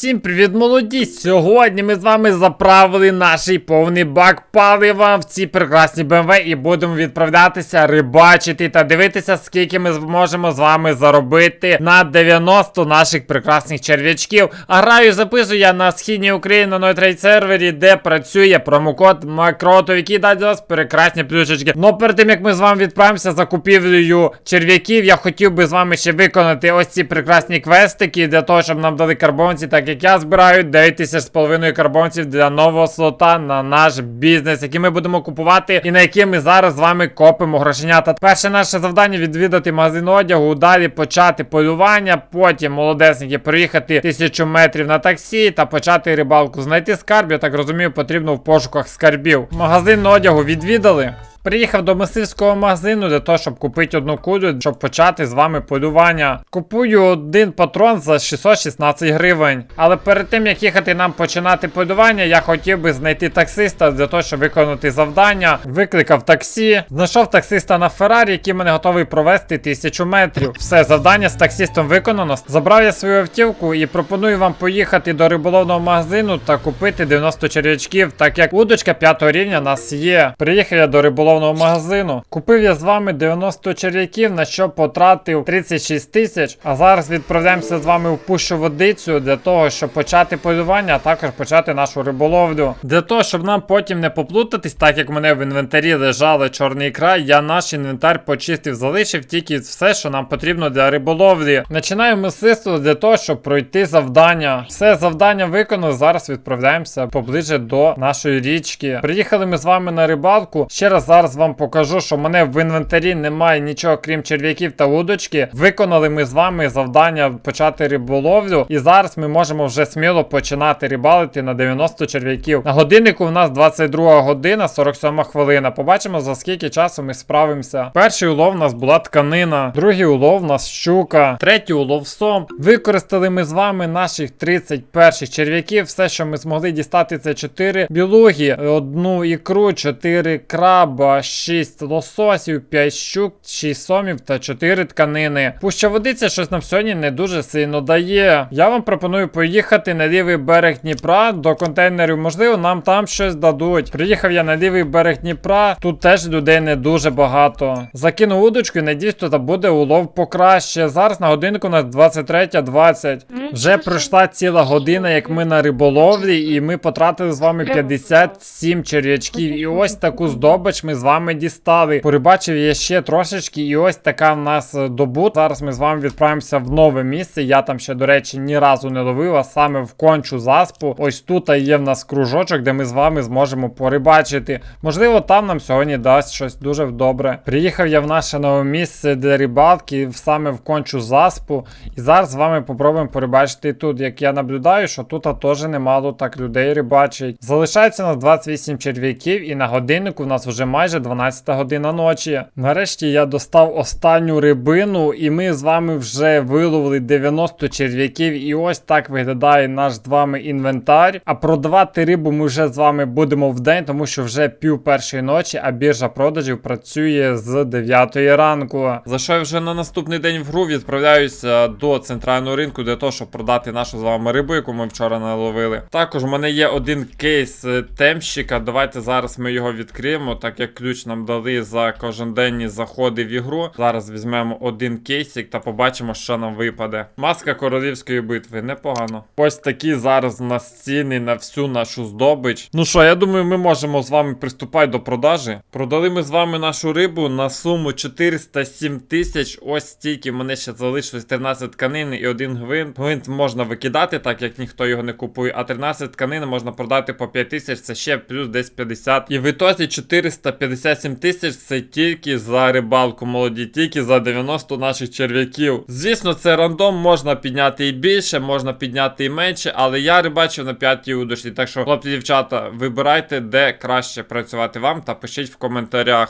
Всім привіт, молоді! Сьогодні ми з вами заправили наш повний бак палива в ці прекрасні БМВ і будемо відправлятися рибачити та дивитися, скільки ми зможемо з вами заробити на 90 наших прекрасних черв'ячків. А граю записую я на східній Україні на 03 сервері, де працює промокод Макротов, який дасть вас прекрасні плюшечки. Но перед тим як ми з вами відправимося за купівлею черв'яків, я хотів би з вами ще виконати ось ці прекрасні квестики для того, щоб нам дали карбонці, так як я збираю 9 тисяч з половиною карбонців для нового слота на наш бізнес, який ми будемо купувати, і на який ми зараз з вами копимо грошенята. Перше наше завдання відвідати магазин одягу, далі почати полювання, потім молодесники проїхати тисячу метрів на таксі та почати рибалку. Знайти скарб, я так розумію, потрібно в пошуках скарбів. Магазин одягу відвідали. Приїхав до мисливського магазину для того, щоб купити одну кулю, щоб почати з вами полювання. Купую один патрон за 616 гривень. Але перед тим як їхати нам починати полювання, я хотів би знайти таксиста для того, щоб виконати завдання. Викликав таксі, знайшов таксиста на Феррарі, який мене готовий провести тисячу метрів. Все, завдання з таксистом виконано. Забрав я свою автівку і пропоную вам поїхати до риболовного магазину та купити 90 черв'ячків, так як удочка 5 рівня нас є. Приїхав я до риболовного магазину. Купив я з вами 90 черв'яків, на що потратив 36 тисяч. А зараз відправляємося з вами в пущу водицю для того, щоб почати полювання, а також почати нашу риболовлю. Для того, щоб нам потім не поплутатись, так як в мене в інвентарі лежали чорний край, я наш інвентар почистив, залишив тільки все, що нам потрібно для риболовлі. Починаємо мисливство для того, щоб пройти завдання. Все завдання виконано. Зараз відправляємося поближе до нашої річки. Приїхали ми з вами на рибалку. Ще раз зараз вам покажу, що в мене в інвентарі немає нічого, крім черв'яків та удочки. Виконали ми з вами завдання почати риболовлю. І зараз ми можемо вже сміло починати рибалити на 90 черв'яків. На годиннику у нас 22 година, 47 хвилина. Побачимо, за скільки часу ми справимося. Перший улов у нас була тканина, другий улов у нас щука, третій улов сом. Використали ми з вами наших 30 перших черв'яків. Все, що ми змогли дістати, це 4 білуги, одну ікру, 4 краба, 6 лососів, 5 щук, 6 сомів та 4 тканини. Пуща водиця щось нам сьогодні не дуже сильно дає. Я вам пропоную поїхати на лівий берег Дніпра до контейнерів. Можливо, нам там щось дадуть. Приїхав я на лівий берег Дніпра. Тут теж людей не дуже багато. Закинув удочку і надіюсь, тут буде улов покраще. Зараз на годинку у нас 23.20. Вже пройшла ціла година, як ми на риболовлі, і ми потратили з вами 57 черв'ячків. І ось таку здобич ми з вами дістали. Порибачив я ще трошечки, і ось така в нас е, добут. Зараз ми з вами відправимося в нове місце. Я там ще, до речі, ні разу не ловив, а саме в кончу заспу. Ось тут є в нас кружочок, де ми з вами зможемо порибачити. Можливо, там нам сьогодні дасть щось дуже добре. Приїхав я в наше нове місце для рибалки, саме в кончу заспу. І зараз з вами попробуємо порибачити тут. Як я наблюдаю, що тут теж немало так людей рибачить. Залишається у нас 28 черв'яків, і на годиннику в нас вже майже 12 година ночі. Нарешті я достав останню рибину, і ми з вами вже виловили 90 черв'яків. І ось так виглядає наш з вами інвентар. А продавати рибу ми вже з вами будемо в день, тому що вже пів першої ночі, а біржа продажів працює з 9 ранку. За що я вже на наступний день в гру відправляюся до центрального ринку для того, щоб продати нашу з вами рибу, яку ми вчора наловили. Також в мене є один кейс е, темщика. Давайте зараз ми його відкриємо, так як ключ нам дали за коженденні заходи в ігру. Зараз візьмемо один кейсик та побачимо, що нам випаде. Маска королівської битви, непогано. Ось такі зараз у нас ціни на всю нашу здобич. Ну що, я думаю, ми можемо з вами приступати до продажі. Продали ми з вами нашу рибу на суму 407 тисяч. Ось стільки. Мене ще залишилось 13 тканин і один гвинт. Гвинт можна викидати, так як ніхто його не купує. А 13 тканин можна продати по 5 тисяч, це ще плюс десь 50. І в ітозі 457 тисяч це тільки за рибалку молоді, тільки за 90 наших черв'яків. Звісно, це рандом, можна підняти і більше, можна підняти і менше, але я рибачив на п'ятій удочці. Так що, хлопці, дівчата, вибирайте, де краще працювати вам, та пишіть в коментарях.